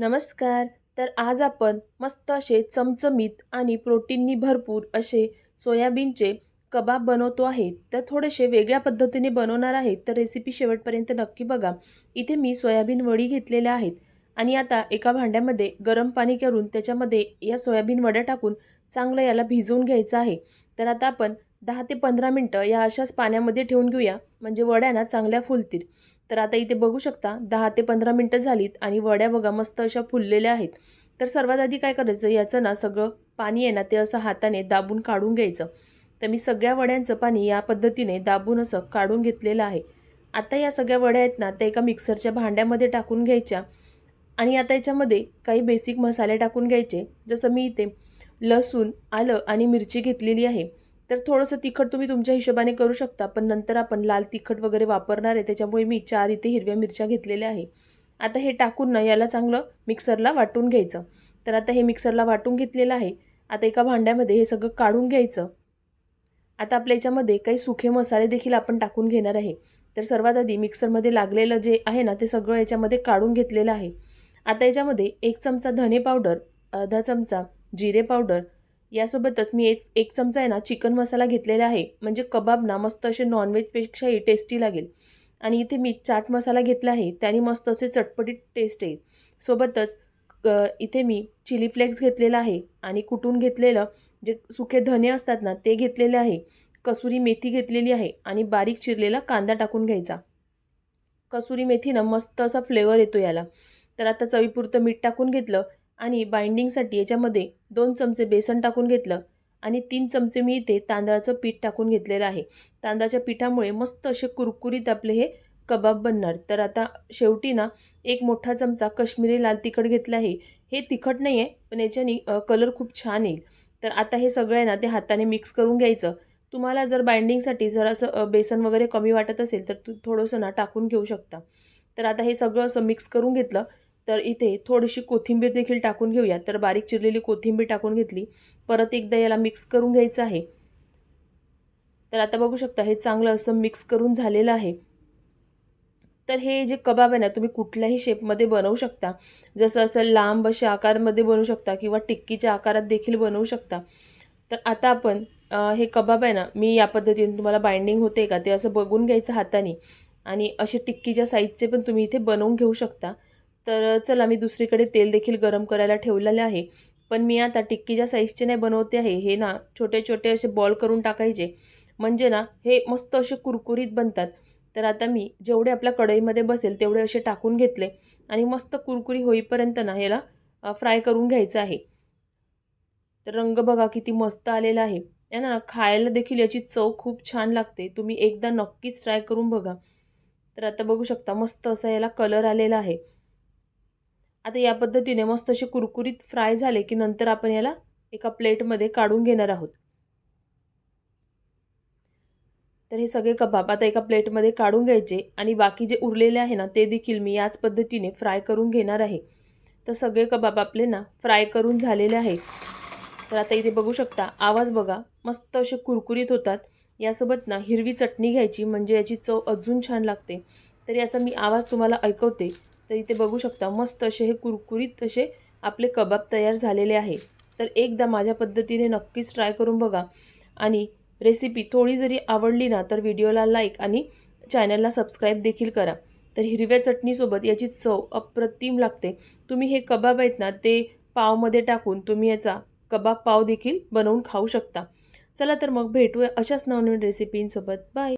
नमस्कार. तर आज आपण मस्त असे चमचमीत आणि प्रोटीननी भरपूर असे सोयाबीनचे कबाब बनवतो आहे. तर थोडेसे वेगळ्या पद्धतीने बनवणार आहे. तर रेसिपी शेवटपर्यंत नक्की बघा. इथे मी सोयाबीन वडी घेतलेल्या आहेत. आणि आता एका भांड्यामध्ये गरम पाणी करून त्याच्यामध्ये या सोयाबीन वड्या टाकून चांगलं याला भिजवून घ्यायचं आहे. तर आता आपण दहा ते पंधरा मिनटं या अशाच पाण्यामध्ये ठेवून घेऊया. म्हणजे वड्या ना चांगल्या फुलतील. तर आता इथे बघू शकता दहा ते पंधरा मिनटं झालीत आणि वड्या बघा मस्त अशा फुललेल्या आहेत. तर सर्वात आधी काय करायचं याचं ना सगळं पाणी आहे ना ते असं हाताने दाबून काढून घ्यायचं. तर मी सगळ्या वड्यांचं पाणी या पद्धतीने दाबून असं काढून घेतलेलं आहे. आता या सगळ्या वड्या आहेत ना त्या एका मिक्सरच्या भांड्यामध्ये टाकून घ्यायच्या. आणि आता याच्यामध्ये काही बेसिक मसाले टाकून घ्यायचे. जसं मी इथे लसूण आलं आणि मिरची घेतलेली आहे. तर थोडंसं तिखट तुम्ही तुमच्या हिशोबाने करू शकता पण नंतर आपण लाल तिखट वगैरे वापरणार आहे त्याच्यामुळे मी चार इथे हिरव्या मिरच्या घेतलेल्या आहे. आता हे टाकून ना याला चांगलं मिक्सरला वाटून घ्यायचं. तर आता हे मिक्सरला वाटून घेतलेलं आहे. आता एका भांड्यामध्ये हे सगळं काढून घ्यायचं. आता आपल्या याच्यामध्ये काही सुखे मसाले देखील आपण टाकून घेणार आहे. तर सर्वात आधी मिक्सरमध्ये लागलेलं जे आहे ना ते सगळं याच्यामध्ये काढून घेतलेलं आहे. आता याच्यामध्ये एक चमचा धने पावडर अर्धा चमचा जिरे पावडर यासोबतच मी एक एक चमचा आहे ना चिकन मसाला घेतलेला आहे. म्हणजे कबाब ना मस्त असे नॉनव्हेजपेक्षाही टेस्टी लागेल. आणि इथे मी चाट मसाला घेतला आहे. त्याने मस्त असे चटपटीत टेस्ट येईल सोबतच इथे मी चिली फ्लेक्स घेतलेला आहे. आणि कुटून घेतलेलं जे सुखे धने असतात ना ते घेतलेले आहे. कसुरी मेथी घेतलेली आहे. आणि बारीक चिरलेला कांदा टाकून घ्यायचा. कसुरी मेथीनं मस्त असा फ्लेवर येतो याला. तर आता चवीपुरतं मीठ टाकून घेतलं. आणि बाइंडिंगसाठी याच्यामध्ये दोन चमचे बेसन टाकून घेतलं आणि तीन चमचे मी इथे तांदळाचं पीठ टाकून घेतलेलं आहे. तांदळाच्या पिठामुळे मस्त असे कुरकुरीत आपले हे कबाब बनणार. तर आता शेवटी ना एक मोठा चमचा कश्मीरी लाल तिखट घेतलं आहे. हे तिखट नाही आहे पण याच्याने कलर खूप छान येईल. तर आता हे सगळं आहे ना ते हाताने मिक्स करून घ्यायचं. तुम्हाला जर बाइंडिंगसाठी जर असं बेसन वगैरे कमी वाटत असेल तर तू थोडंसं ना टाकून घेऊ शकता. तर आता हे सगळं असं मिक्स करून घेतलं. तर इथे थोडीशी कोथिंबीर देखील टाकून घेऊया. तर बारीक चिरलेली कोथिंबीर टाकून घेतली. परत एकदा याला मिक्स करून घ्यायचं आहे. तर आता बघू शकता हे चांगलं असं मिक्स करून झालेलं आहे. तर हे जे कबाब आहे ना तुम्ही कुठल्याही शेपमध्ये बनवू शकता. जसं असं लांब अशा आकारमध्ये बनवू शकता किंवा टिक्कीच्या आकारात देखील बनवू शकता. तर आता आपण हे कबाब आहे ना मी या पद्धतीने तुम्हाला बाइंडिंग होते का ते असं बघून घ्यायचं हाताने. आणि असे टिक्कीच्या साईजचे पण तुम्ही इथे बनवून घेऊ शकता. तर चला मी दुसरीकडे तेल देखील गरम करायला ठेवलेले आहे. पण मी आता टिक्कीच्या साईजचे नाही बनवते आहे हे ना छोटे छोटे असे बॉल करून टाकायचे. म्हणजे ना हे मस्त असे कुरकुरीत बनतात. तर आता मी जेवढे आपल्या कढईमध्ये बसेल तेवढे असे टाकून घेतले. आणि मस्त कुरकुरी होईपर्यंत ना याला फ्राय करून घ्यायचं आहे. तर रंग बघा किती मस्त आलेला आहे. ना खायला देखील याची चव खूप छान लागते. तुम्ही एकदा नक्कीच ट्राय करून बघा. तर आता बघू शकता मस्त असा याला कलर आलेला आहे. आता या पद्धतीने मस्त असे कुरकुरीत फ्राय झाले की नंतर आपण याला एका प्लेटमध्ये काढून घेणार आहोत. तर हे सगळे कबाब आता एका प्लेटमध्ये काढून घ्यायचे आणि बाकी जे उरलेले आहे ना ते देखील मी याच पद्धतीने फ्राय करून घेणार आहे. तर सगळे कबाब आपले ना फ्राय करून झालेले आहेत. तर आता इथे बघू शकता आवाज बघा मस्त असे कुरकुरीत होतात. यासोबत ना हिरवी चटणी घ्यायची म्हणजे याची चव अजून छान लागते. तर याचा मी आवाज तुम्हाला ऐकवते. तर इथे बघू शकता मस्त असे हे कुरकुरीत असे आपले कबाब तयार झालेले आहे. तर एकदा माझ्या पद्धतीने नक्कीच ट्राय करून बघा. आणि रेसिपी थोडी जरी आवडली ना तर व्हिडिओला लाईक आणि चॅनलला सबस्क्राईब देखील करा. तर हिरव्या चटणीसोबत याची चव अप्रतिम लागते. तुम्ही हे कबाब आहेत ना ते पावमध्ये टाकून तुम्ही याचा कबाब पाव देखील बनवून खाऊ शकता. चला तर मग भेटूया अशाच नवनवीन रेसिपींसोबत बाय